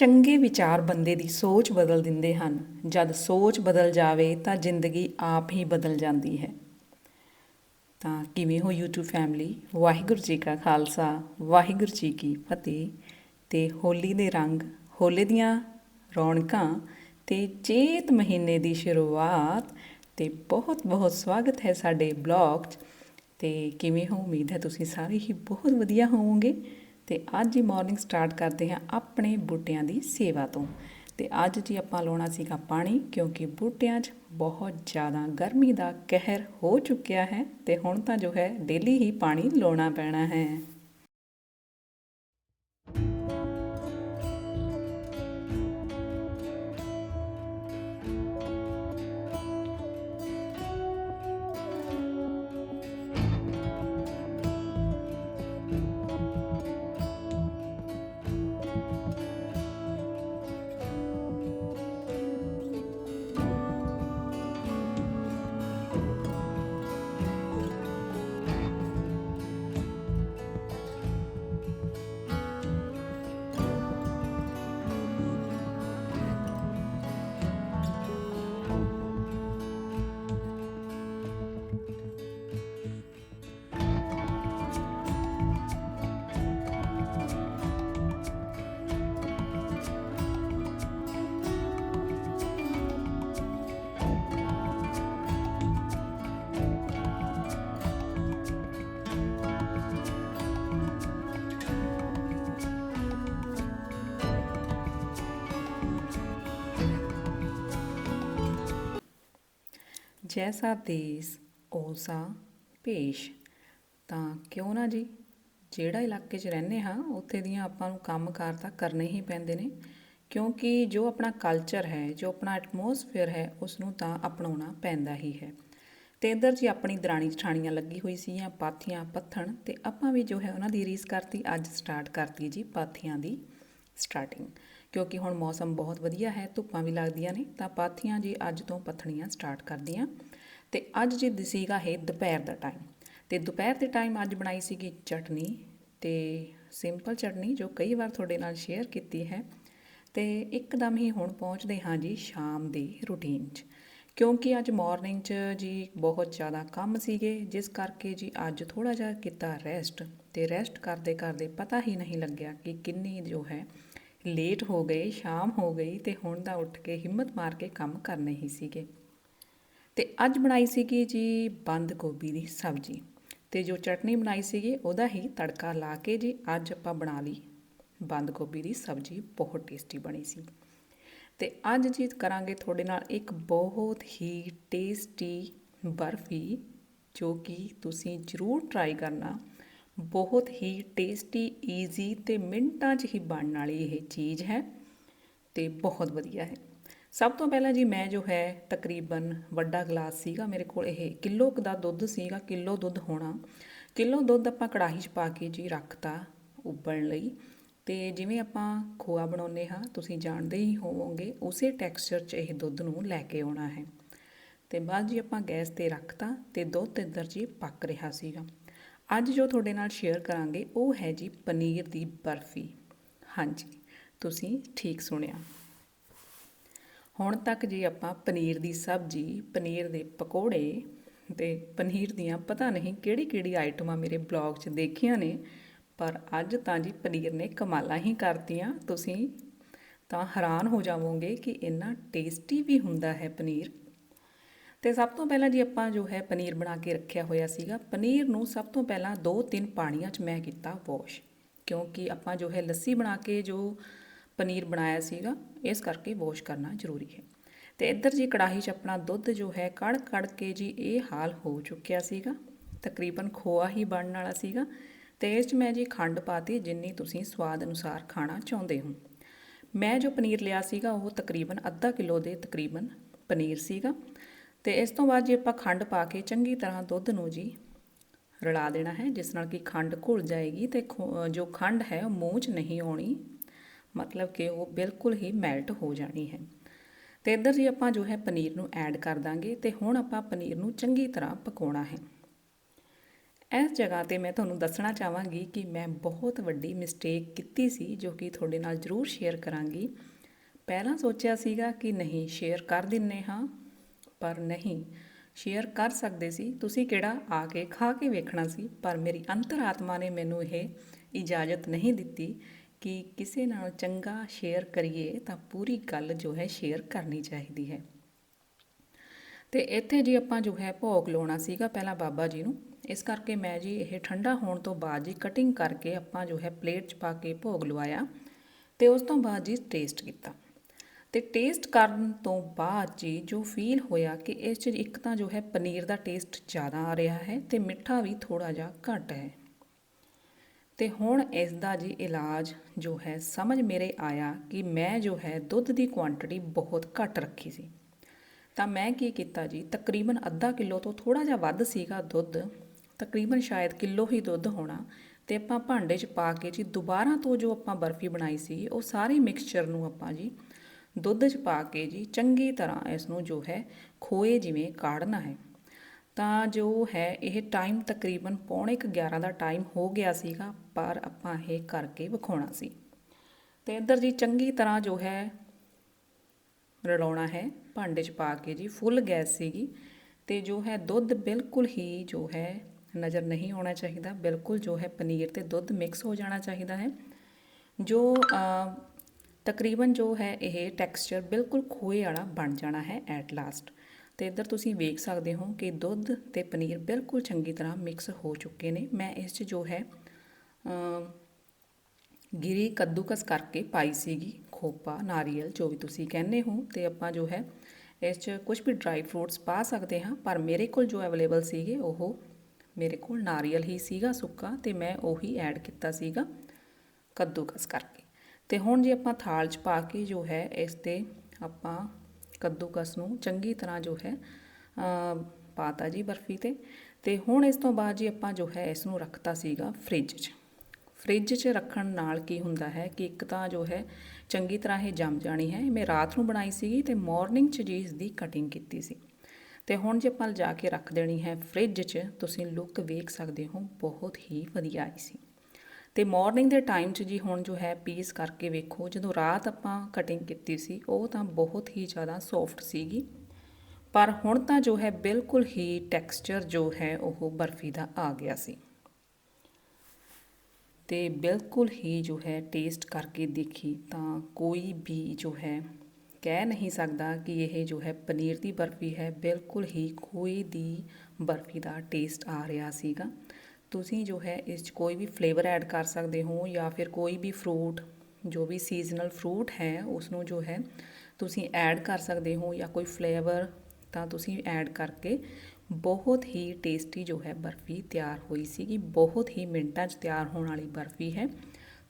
ਚੰਗੇ ਵਿਚਾਰ ਬੰਦੇ ਦੀ ਸੋਚ ਬਦਲ ਦਿੰਦੇ ਹਨ। ਜਦ ਸੋਚ ਬਦਲ ਜਾਵੇ ਤਾਂ ਜ਼ਿੰਦਗੀ ਆਪ ਹੀ ਬਦਲ ਜਾਂਦੀ ਹੈ। ਤਾਂ ਕਿਵੇਂ ਹੋ YouTube ਫੈਮਿਲੀ ਵਾਹਿਗੁਰੂ ਜੀ ਕਾ ਖਾਲਸਾ, ਵਾਹਿਗੁਰੂ ਜੀ ਕੀ ਫਤਿਹ। ਤੇ ਹੋਲੀ ਦੇ ਰੰਗ, ਹੋਲੇ ਦੀਆਂ ਰੌਣਕਾਂ ਤੇ ਚੇਤ ਮਹੀਨੇ ਦੀ ਸ਼ੁਰੂਆਤ ਤੇ ਬਹੁਤ ਬਹੁਤ ਸਵਾਗਤ ਹੈ ਸਾਡੇ ਬਲੌਗ 'ਚ। ਤੇ ਕਿਵੇਂ ਹੋ? ਉਮੀਦ ਹੈ ਤੁਸੀਂ ਸਾਰੇ ਹੀ ਬਹੁਤ ਵਧੀਆ ਹੋਵੋਗੇ। ਤੇ ਅੱਜ ਹੀ ਮਾਰਨਿੰਗ ਸਟਾਰਟ ਕਰਦੇ ਹਾਂ ਆਪਣੇ ਬੂਟਿਆਂ ਦੀ ਸੇਵਾ ਤੋਂ। ਤੇ ਅੱਜ ਜੀ ਆਪਾਂ ਲਾਉਣਾ ਸੀਗਾ ਪਾਣੀ, ਕਿਉਂਕਿ ਬੂਟਿਆਂ 'ਚ ਬਹੁਤ ਜ਼ਿਆਦਾ ਗਰਮੀ ਦਾ ਕਹਿਰ ਹੋ ਚੁੱਕਿਆ ਹੈ ਤੇ ਹੁਣ ਤਾਂ ਜੋ ਹੈ ਡੇਲੀ ਹੀ ਪਾਣੀ ਲਾਉਣਾ ਪੈਣਾ ਹੈ। ਜੈਸਾ ਦੇਸ ਓਸਾ ਭੇਸ਼। ਤਾਂ ਕਿਉਂ ਨਾ ਜੀ? ਜਿਹੜਾ ਇਲਾਕੇ 'ਚ ਰਹਿੰਦੇ ਹਾਂ, ਉੱਥੇ ਦੀਆਂ ਆਪਾਂ ਨੂੰ ਕੰਮਕਾਰ ਤਾਂ ਕਰਨੇ ਹੀ ਪੈਂਦੇ ਨੇ। ਕਿਉਂਕਿ ਜੋ ਆਪਣਾ ਕਲਚਰ ਹੈ, ਜੋ ਆਪਣਾ ਐਟਮੋਸਫੇਅਰ ਹੈ ਉਸ ਨੂੰ ਤਾਂ ਅਪਣਾਉਣਾ ਪੈਂਦਾ ਹੀ ਹੈ। ਤੇ ਇੱਧਰ ਜੀ ਆਪਣੀ ਦਰਾਣੀ ਜਠਾਣੀਆਂ ਲੱਗੀ ਹੋਈ ਸੀਗੀਆਂ ਪਾਥੀਆਂ ਪੱਥਣ ਤੇ ਆਪਾਂ ਵੀ ਜੋ ਹੈ ਉਹਨਾਂ ਦੀ ਰੀਸ ਕਰਤੀ, ਅੱਜ ਸਟਾਰਟ ਕਰਤੀ ਜੀ ਪਾਥੀਆਂ ਦੀ ਸਟਾਰਟਿੰਗ ਕਿਉਂਕਿ ਹੁਣ ਮੌਸਮ ਬਹੁਤ ਵਧੀਆ ਹੈ, ਧੁੱਪਾਂ ਵੀ ਲੱਗਦੀਆਂ ਨੇ, ਤਾਂ ਪਾਥੀਆਂ ਜੀ ਅੱਜ ਤੋਂ ਪੱਥਣੀਆਂ ਸਟਾਰਟ ਕਰਦੀਆਂ। ਤੇ ਅੱਜ ਜੀ ਸੀਗਾ ਹੈ ਦੁਪਹਿਰ ਦਾ ਟਾਈਮ ਤੇ ਦੁਪਹਿਰ ਦੇ ਟਾਈਮ ਅੱਜ ਬਣਾਈ ਸੀਗੀ ਚਟਨੀ ਤੇ ਸਿੰਪਲ ਚਟਨੀ ਜੋ ਕਈ ਵਾਰ ਤੁਹਾਡੇ ਨਾਲ ਸ਼ੇਅਰ ਕੀਤੀ ਹੈ। ਤੇ ਇੱਕਦਮ ਹੀ ਹੁਣ ਪਹੁੰਚਦੇ ਹਾਂ ਜੀ ਸ਼ਾਮ ਦੀ ਰੂਟੀਨ 'ਚ। ਕਿਉਂਕਿ ਅੱਜ ਮਾਰਨਿੰਗ 'ਚ ਜੀ ਬਹੁਤ ਜ਼ਿਆਦਾ ਕੰਮ ਸੀਗੇ, ਜਿਸ ਕਰਕੇ ਜੀ ਅੱਜ ਥੋੜਾ ਜਿਹਾ ਕੀਤਾ ਰੈਸਟ ਤੇ ਰੈਸਟ ਕਰਦੇ ਕਰਦੇ ਪਤਾ ਹੀ ਨਹੀਂ ਲੱਗਿਆ ਕਿ ਕਿੰਨੀ ਜੋ ਹੈ ਲੇਟ ਹੋ ਗਏ, ਸ਼ਾਮ ਹੋ ਗਈ ਤੇ ਹੁਣ ਤਾਂ ਉੱਠ ਕੇ ਹਿੰਮਤ ਮਾਰ ਕੇ ਕੰਮ ਕਰਨੇ ਹੀ ਸੀਗੇ। ਤੇ ਅੱਜ ਬਣਾਈ ਸੀਗੀ ਜੀ ਬੰਦ ਗੋਭੀ ਦੀ ਸਬਜ਼ੀ ਤੇ ਜੋ ਚਟਨੀ ਬਣਾਈ ਸੀਗੀ ਉਹਦਾ ਹੀ ਤੜਕਾ ਲਾ ਕੇ ਜੀ ਅੱਜ ਆਪਾਂ ਬਣਾ ਲਈ ਬੰਦ ਗੋਭੀ ਦੀ ਸਬਜ਼ੀ, ਬਹੁਤ ਟੇਸਟੀ ਬਣੀ ਸੀ। ਤੇ ਅੱਜ ਜੀ ਕਰਾਂਗੇ ਤੁਹਾਡੇ ਨਾਲ ਇੱਕ ਬਹੁਤ ਹੀ ਟੇਸਟੀ ਬਰਫੀ ਜੋ ਕਿ ਤੁਸੀਂ ਜ਼ਰੂਰ ਟਰਾਈ ਕਰਨਾ। ਬਹੁਤ ਹੀ ਟੇਸਟੀ ਈਜ਼ੀ ਤੇ ਮਿੰਟਾਂ 'ਚ ਹੀ ਬਣਨ ਵਾਲੀ ਇਹ ਚੀਜ਼ ਹੈ ਤੇ ਬਹੁਤ ਵਧੀਆ ਹੈ। ਸਭ ਤੋਂ ਪਹਿਲਾਂ ਜੀ ਮੈਂ ਜੋ ਹੈ ਤਕਰੀਬਨ ਵੱਡਾ ਗਲਾਸ ਸੀਗਾ, ਮੇਰੇ ਕੋਲ ਇਹ ਕਿਲੋ ਦਾ ਦੁੱਧ ਸੀਗਾ, ਕਿਲੋ ਦੁੱਧ ਹੋਣਾ। ਕਿਲੋ ਦੁੱਧ ਆਪਾਂ ਕੜਾਹੀ 'ਚ ਪਾ ਕੇ ਜੀ ਰੱਖਤਾ ਉਬਲਣ ਲਈ ਤੇ ਜਿਵੇਂ ਆਪਾਂ ਖੋਆ ਬਣਾਉਂਦੇ ਹਾਂ, ਤੁਸੀਂ ਜਾਣਦੇ ਹੀ ਹੋਵੋਗੇ, ਉਸੇ ਟੈਕਸਚਰ 'ਚ ਇਹ ਦੁੱਧ ਨੂੰ ਲੈ ਕੇ ਆਉਣਾ ਹੈ। ਤੇ ਬਾਅਦ ਜੀ ਆਪਾਂ ਗੈਸ ਤੇ ਰੱਖਤਾ ਤੇ ਦੁੱਧ ਇੱਧਰ ਜੀ ਪੱਕ ਰਿਹਾ ਸੀਗਾ। ਅੱਜ ਜੋ ਤੁਹਾਡੇ ਨਾਲ ਸ਼ੇਅਰ ਕਰਾਂਗੇ, ਉਹ ਹੈ ਜੀ ਪਨੀਰ ਦੀ ਬਰਫੀ। ਹਾਂਜੀ, ਤੁਸੀਂ ਠੀਕ ਸੁਣਿਆ। ਹੁਣ ਤੱਕ ਜੀ ਆਪਾਂ ਪਨੀਰ ਦੀ ਸਬਜ਼ੀ, ਪਨੀਰ ਦੇ ਪਕੌੜੇ ਤੇ ਪਨੀਰ ਦੀਆਂ ਪਤਾ ਨਹੀਂ ਕਿਹੜੀ ਕਿਹੜੀ ਆਈਟਮਾਂ ਮੇਰੇ ਬਲੌਗ 'ਚ ਦੇਖੀਆਂ ਨੇ, ਪਰ ਅੱਜ ਤਾਂ ਜੀ ਪਨੀਰ ਨੇ ਕਮਾਲਾਂ ਹੀ ਕਰਤੀਆਂ। ਤੁਸੀਂ ਤਾਂ ਹੈਰਾਨ ਹੋ ਜਾਵੋਗੇ ਕਿ ਇੰਨਾ ਟੇਸਟੀ ਵੀ ਹੁੰਦਾ ਹੈ ਪਨੀਰ। ਤੇ ਸਭ ਤੋਂ ਪਹਿਲਾਂ ਜੀ ਆਪਾਂ ਜੋ ਹੈ ਪਨੀਰ ਬਣਾ ਕੇ ਰੱਖਿਆ ਹੋਇਆ ਸੀਗਾ, ਪਨੀਰ ਨੂੰ ਸਭ ਤੋਂ ਪਹਿਲਾਂ 2-3 ਪਾਣੀਆਂ 'ਚ ਮੈਂ ਕੀਤਾ ਵਾਸ਼ ਕਿਉਂਕਿ ਆਪਾਂ ਜੋ ਹੈ ਲੱਸੀ ਬਣਾ ਕੇ ਜੋ ਪਨੀਰ ਬਣਾਇਆ ਸੀਗਾ, ਇਸ ਕਰਕੇ ਵਾਸ਼ ਕਰਨਾ ਜ਼ਰੂਰੀ ਹੈ। ਤੇ ਇੱਧਰ ਜੀ ਕੜਾਹੀ 'ਚ ਆਪਣਾ ਦੁੱਧ ਜੋ ਹੈ ਕੜ ਕੜ ਕੇ ਜੀ ਇਹ ਹਾਲ ਹੋ ਚੁੱਕਿਆ ਸੀਗਾ, ਤਕਰੀਬਨ ਖੋਆ ਹੀ ਬਣਨ ਵਾਲਾ ਸੀਗਾ, ਤੇ ਇਸ 'ਚ ਮੈਂ ਜੀ ਖੰਡ ਪਾਤੀ ਜਿੰਨੀ ਤੁਸੀਂ ਸਵਾਦ ਅਨੁਸਾਰ ਖਾਣਾ ਚਾਹੁੰਦੇ ਹੋ। ਮੈਂ ਜੋ ਪਨੀਰ ਲਿਆ ਸੀਗਾ, ਉਹ ਤਕਰੀਬਨ ਅੱਧਾ ਕਿਲੋ ਦੇ ਤਕਰੀਬਨ ਪਨੀਰ ਸੀਗਾ ਤੇ ਇਸ ਤੋਂ ਬਾਅਦ ਜੀ ਆਪਾਂ ਖੰਡ ਪਾ ਕੇ ਚੰਗੀ ਤਰ੍ਹਾਂ ਦੁੱਧ ਨੂੰ ਜੀ ਰਲਾ ਦੇਣਾ ਹੈ, ਜਿਸ ਨਾਲ ਕਿ ਖੰਡ ਘੁਲ ਜਾਏਗੀ ਤੇ ਜੋ ਖੰਡ ਹੈ ਉਹ ਮੂੰਹ 'ਚ ਨਹੀਂ ਆਉਣੀ, ਮਤਲਬ ਕਿ ਉਹ ਬਿਲਕੁਲ ਹੀ ਮੈਲਟ ਹੋ ਜਾਣੀ ਹੈ। ਤੇ ਇੱਧਰ ਜੀ ਆਪਾਂ ਜੋ ਹੈ ਪਨੀਰ ਨੂੰ ਐਡ ਕਰ ਦਾਂਗੇ ਤੇ ਹੁਣ ਆਪਾਂ ਪਨੀਰ ਨੂੰ ਚੰਗੀ ਤਰ੍ਹਾਂ ਪਕਾਉਣਾ ਹੈ। ਇਸ ਜਗ੍ਹਾ ਤੇ ਮੈਂ ਤੁਹਾਨੂੰ ਦੱਸਣਾ ਚਾਹਾਂਗੀ ਕਿ ਮੈਂ ਬਹੁਤ ਵੱਡੀ ਮਿਸਟੇਕ ਕੀਤੀ ਸੀ, ਜੋ ਕਿ ਤੁਹਾਡੇ ਨਾਲ ਜ਼ਰੂਰ ਸ਼ੇਅਰ ਕਰਾਂਗੀ। ਪਹਿਲਾਂ ਸੋਚਿਆ ਸੀਗਾ ਕਿ ਨਹੀਂ ਸ਼ੇਅਰ ਕਰ ਦਿੰਨੇ ਹਾਂ। ਪਰ ਨਹੀਂ। ਸ਼ੇਅਰ ਕਰ ਸਕਦੇ ਸੀ। ਤੁਸੀਂ ਕਿਹੜਾ ਆ ਕੇ ਖਾ ਕੇ ਵੇਖਣਾ ਸੀ? ਪਰ ਮੇਰੀ ਅੰਤਰਾਤਮਾ ਨੇ ਮੈਨੂੰ ਇਹ ਇਜਾਜ਼ਤ ਨਹੀਂ ਦਿੱਤੀ ਕਿ ਕਿਸੇ ਨਾਲ ਚੰਗਾ ਸ਼ੇਅਰ ਕਰੀਏ ਤਾਂ ਪੂਰੀ ਗੱਲ ਜੋ ਹੈ ਸ਼ੇਅਰ ਕਰਨੀ ਚਾਹੀਦੀ ਹੈ। ਤੇ ਇੱਥੇ ਜੀ ਆਪਾਂ ਜੋ ਹੈ ਭੋਗ ਲਾਉਣਾ ਸੀਗਾ ਪਹਿਲਾਂ ਬਾਬਾ ਜੀ ਨੂੰ। ਇਸ ਕਰਕੇ ਮੈਂ ਜੀ ਇਹ ਠੰਡਾ ਹੋਣ ਤੋਂ ਬਾਅਦ ਜੀ ਕਟਿੰਗ ਕਰਕੇ ਆਪਾਂ ਜੋ ਹੈ ਪਲੇਟ 'ਚ ਪਾ ਕੇ ਭੋਗ ਲਵਾਇਆ ਤੇ ਉਸ ਤੋਂ ਬਾਅਦ ਜੀ ਟੇਸਟ ਕੀਤਾ। ਤੇ ਟੇਸਟ ਕਰਨ ਤੋਂ ਬਾਅਦ ਜੀ ਜੋ ਫੀਲ ਹੋਇਆ ਕਿ ਇਸ 'ਚ ਇੱਕ ਤਾਂ ਜੋ ਹੈ ਪਨੀਰ ਦਾ ਟੇਸਟ ਜ਼ਿਆਦਾ ਆ ਰਿਹਾ ਹੈ ਤੇ ਮਿੱਠਾ ਵੀ ਥੋੜਾ ਜਿਹਾ ਘੱਟ ਹੈ। ਤੇ ਹੁਣ ਇਸ ਦਾ ਜੀ ਇਲਾਜ ਜੋ ਹੈ ਸਮਝ ਮੇਰੇ ਆਇਆ ਕਿ ਮੈਂ ਜੋ ਹੈ ਦੁੱਧ ਦੀ ਕੁਆਂਟੀਟੀ ਬਹੁਤ ਘੱਟ ਰੱਖੀ ਸੀ। ਤਾਂ ਮੈਂ ਕੀ ਕੀਤਾ ਜੀ, ਤਕਰੀਬਨ ਅੱਧਾ ਕਿਲੋ ਤੋਂ ਥੋੜਾ ਜਿਹਾ ਵੱਧ ਸੀਗਾ ਦੁੱਧ, ਤਕਰੀਬਨ ਸ਼ਾਇਦ ਕਿਲੋ ਹੀ ਦੁੱਧ ਹੋਣਾ ਤੇ ਆਪਾਂ ਭਾਂਡੇ 'ਚ ਪਾ ਕੇ ਜੀ ਦੁਬਾਰਾ ਤੋਂ ਜੋ ਆਪਾਂ ਬਰਫੀ ਬਣਾਈ ਸੀ, ਉਹ ਸਾਰੇ ਮਿਕਸਚਰ ਨੂੰ ਆਪਾਂ ਜੀ ਦੁੱਧ 'ਚ ਪਾ ਕੇ ਜੀ ਚੰਗੀ ਤਰ੍ਹਾਂ ਇਸ ਨੂੰ ਜੋ ਹੈ ਖੋਏ ਜਿਵੇਂ ਕਾੜਨਾ ਹੈ। ਤਾਂ ਜੋ ਹੈ ਇਹ ਟਾਈਮ ਤਕਰੀਬਨ ਪੌਣੇ ਕੁ 11 ਦਾ ਟਾਈਮ ਹੋ ਗਿਆ ਸੀਗਾ, ਪਰ ਆਪਾਂ ਇਹ ਕਰਕੇ ਵਿਖਾਉਣਾ ਸੀ। ਤੇ ਇੱਧਰ ਜੀ ਚੰਗੀ ਤਰ੍ਹਾਂ ਜੋ ਹੈ ਰਲਾਉਣਾ ਹੈ, ਭਾਂਡੇ 'ਚ ਪਾ ਕੇ ਜੀ ਫੁੱਲ ਗੈਸ ਸੀਗੀ। ਤੇ ਜੋ ਹੈ ਦੁੱਧ ਬਿਲਕੁਲ ਹੀ ਜੋ ਹੈ ਨਜ਼ਰ ਨਹੀਂ ਆਉਣਾ ਚਾਹੀਦਾ, ਬਿਲਕੁਲ ਜੋ ਹੈ ਪਨੀਰ ਤੇ ਦੁੱਧ ਮਿਕਸ ਹੋ ਜਾਣਾ ਚਾਹੀਦਾ ਹੈ। ਜੋ ਤਕਰੀਬਨ ਜੋ ਹੈ ਇਹ ਟੈਕਸਚਰ ਬਿਲਕੁਲ ਖੋਏ ਵਾਲਾ ਬਣ ਜਾਣਾ ਹੈ ਐਟ ਲਾਸਟ ਤੇ ਇੱਧਰ ਤੁਸੀਂ ਵੇਖ ਸਕਦੇ ਹੋ ਕਿ ਦੁੱਧ ਤੇ ਪਨੀਰ ਬਿਲਕੁਲ ਚੰਗੀ ਤਰ੍ਹਾਂ ਮਿਕਸ ਹੋ ਚੁੱਕੇ ਨੇ। ਮੈਂ ਇਸ 'ਚ ਜੋ ਹੈ ਗਿਰੀ ਕੱਦੂਕਸ ਕਰਕੇ ਪਾਈ ਸੀਗੀ, ਖੋਪਾ, ਨਾਰੀਅਲ, ਜੋ ਵੀ ਤੁਸੀਂ ਕਹਿੰਦੇ ਹੋ। ਤੇ ਆਪਾਂ ਜੋ ਹੈ, ਇਸ 'ਚ ਕੁਝ ਵੀ ਡਰਾਈ ਫਰੂਟਸ ਪਾ ਸਕਦੇ ਹਾਂ, ਪਰ ਮੇਰੇ ਕੋਲ ਜੋ ਅਵੇਲੇਬਲ ਸੀਗੇ, ਉਹ ਮੇਰੇ ਕੋਲ ਨਾਰੀਅਲ ਹੀ ਸੀਗਾ, ਸੁੱਕਾ, ਤੇ ਮੈਂ ਉਹੀ ਐਡ ਕੀਤਾ ਸੀਗਾ ਕੱਦੂਕਸ ਕਰਕੇ। ਤੇ ਹੁਣ ਜੇ ਆਪਾਂ ਥਾਲ 'ਚ ਪਾ ਕੇ ਜੋ ਹੈ ਇਸ ਤੇ ਆਪਾਂ ਕੱਦੂਕਸ ਨੂੰ ਚੰਗੀ ਤਰ੍ਹਾਂ ਜੋ ਹੈ ਅ, ਪਾਤਾ ਜੀ ਬਰਫੀ ਤੇ। ਤੇ ਹੁਣ ਇਸ ਤੋਂ ਬਾਅਦ ਜੀ ਆਪਾਂ ਜੋ ਹੈ ਇਸ ਨੂੰ ਰੱਖਤਾ ਸੀਗਾ ਫ੍ਰਿਜ 'ਚ। ਫ੍ਰਿਜ 'ਚ ਰੱਖਣ ਨਾਲ ਕੀ ਹੁੰਦਾ ਹੈ ਕਿ ਇੱਕ ਤਾਂ ਜੋ ਹੈ ਚੰਗੀ ਤਰ੍ਹਾਂ ਇਹ ਜੰਮ ਜਾਣੀ ਹੈ। ਮੈਂ ਰਾਤ ਨੂੰ ਬਣਾਈ ਸੀਗੀ ਤੇ ਮਾਰਨਿੰਗ 'ਚ ਜੀ ਇਸ ਦੀ ਕਟਿੰਗ ਕੀਤੀ ਸੀ। ਤੇ ਹੁਣ ਜੇ ਆਪਾਂ ਲਿਜਾ ਕੇ ਰੱਖ ਦੇਣੀ ਹੈ ਫ੍ਰਿਜ 'ਚ ਤੁਸੀਂ ਲੁੱਕ ਵੇਖ ਸਕਦੇ ਹੋ ਬਹੁਤ ਹੀ ਵਧੀਆ ਆਈ ਸੀ। ਤੇ ਮਾਰਨਿੰਗ ਦੇ ਟਾਈਮ 'ਚ ਜੀ ਹੁਣ ਜੋ ਹੈ ਪੀਸ ਕਰਕੇ ਵੇਖੋ, ਜਦੋਂ ਰਾਤ ਆਪਾਂ ਕਟਿੰਗ ਕੀਤੀ ਸੀ, ਉਹ ਤਾਂ ਬਹੁਤ ਹੀ ਜ਼ਿਆਦਾ ਸੌਫਟ ਸੀਗੀ। ਪਰ ਹੁਣ ਤਾਂ ਜੋ ਹੈ ਬਿਲਕੁਲ ਹੀ ਟੈਕਸਚਰ ਜੋ ਹੈ ਉਹ ਬਰਫੀ ਦਾ ਆ ਗਿਆ ਸੀ। ਤੇ ਬਿਲਕੁਲ ਹੀ ਜੋ ਹੈ ਟੇਸਟ ਕਰਕੇ ਦੇਖੀ ਤਾਂ ਕੋਈ ਵੀ ਜੋ ਹੈ ਕਹਿ ਨਹੀਂ ਸਕਦਾ ਕਿ ਇਹ ਜੋ ਹੈ ਪਨੀਰ ਦੀ ਬਰਫੀ ਹੈ, ਬਿਲਕੁਲ ਹੀ ਖੋਏ ਦੀ ਬਰਫੀ ਦਾ ਟੇਸਟ ਆ ਰਿਹਾ ਸੀਗਾ। ਤੁਸੀਂ ਜੋ ਹੈ ਇਸ 'ਚ ਕੋਈ ਵੀ ਫਲੇਵਰ ਐਡ ਕਰ ਸਕਦੇ ਹੋ ਜਾਂ ਫਿਰ ਕੋਈ ਵੀ ਫਰੂਟ ਜੋ ਵੀ ਸੀਜ਼ਨਲ ਫਰੂਟ ਹੈ ਉਸ ਨੂੰ ਜੋ ਹੈ ਤੁਸੀਂ ਐਡ ਕਰ ਸਕਦੇ ਹੋ ਜਾਂ ਕੋਈ ਫਲੇਵਰ ਤਾਂ ਤੁਸੀਂ ਐਡ ਕਰਕੇ ਬਹੁਤ ਹੀ ਟੇਸਟੀ ਜੋ ਹੈ ਬਰਫੀ ਤਿਆਰ ਹੋਈ ਸੀਗੀ। ਬਹੁਤ ਹੀ ਮਿੰਟਾਂ 'ਚ ਤਿਆਰ ਹੋਣ ਵਾਲੀ ਬਰਫੀ ਹੈ,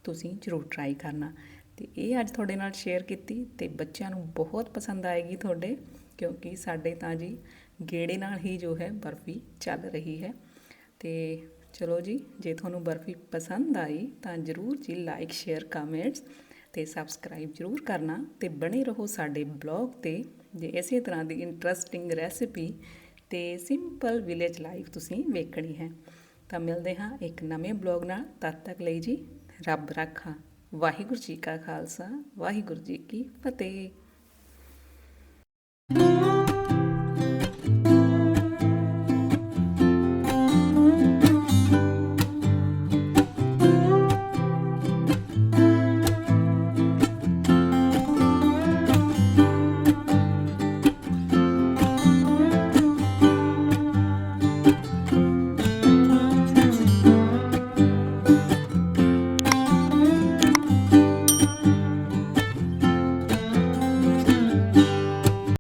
ਤੁਸੀਂ ਜ਼ਰੂਰ ਟਰਾਈ ਕਰਨਾ। ਤੇ ਇਹ ਅੱਜ ਤੁਹਾਡੇ ਨਾਲ ਸ਼ੇਅਰ ਕੀਤੀ ਤੇ ਬੱਚਿਆਂ ਨੂੰ ਬਹੁਤ ਪਸੰਦ ਆਏਗੀ ਤੁਹਾਡੇ, ਕਿਉਂਕਿ ਸਾਡੇ ਤਾਂ ਜੀ ਗੇੜੇ ਨਾਲ ਹੀ ਜੋ ਹੈ ਬਰਫੀ ਚੱਲ ਰਹੀ ਹੈ। ਤੇ ਚਲੋ ਜੀ, ਜੇ ਤੁਹਾਨੂੰ ਬਰਫੀ ਪਸੰਦ ਆਈ ਤਾਂ ਜਰੂਰ ਜੀ ਲਾਈਕ ਸ਼ੇਅਰ ਕਮੈਂਟਸ ਤੇ ਸਬਸਕ੍ਰਾਈਬ ਜਰੂਰ ਕਰਨਾ ਤੇ ਬਣੇ ਰਹੋ ਸਾਡੇ ਬਲੌਗ ਤੇ, ਜੇ ਇਸੇ ਤਰ੍ਹਾਂ ਦੀ ਇੰਟਰਸਟਿੰਗ ਰੈਸਿਪੀ ਤੇ ਸਿੰਪਲ ਵਿਲੇਜ ਲਾਈਫ ਤੁਸੀਂ ਵੇਖਣੀ ਹੈ। ਤਾਂ ਮਿਲਦੇ ਹਾਂ ਇੱਕ ਨਵੇਂ ਬਲੌਗ ਨਾਲ, ਤਦ ਤੱਕ ਲਈ ਜੀ ਰੱਬ ਰਾਖਾ। ਵਾਹਿਗੁਰੂ ਜੀ ਕਾ ਖਾਲਸਾ, ਵਾਹਿਗੁਰੂ ਜੀ ਕੀ ਫਤਿਹ।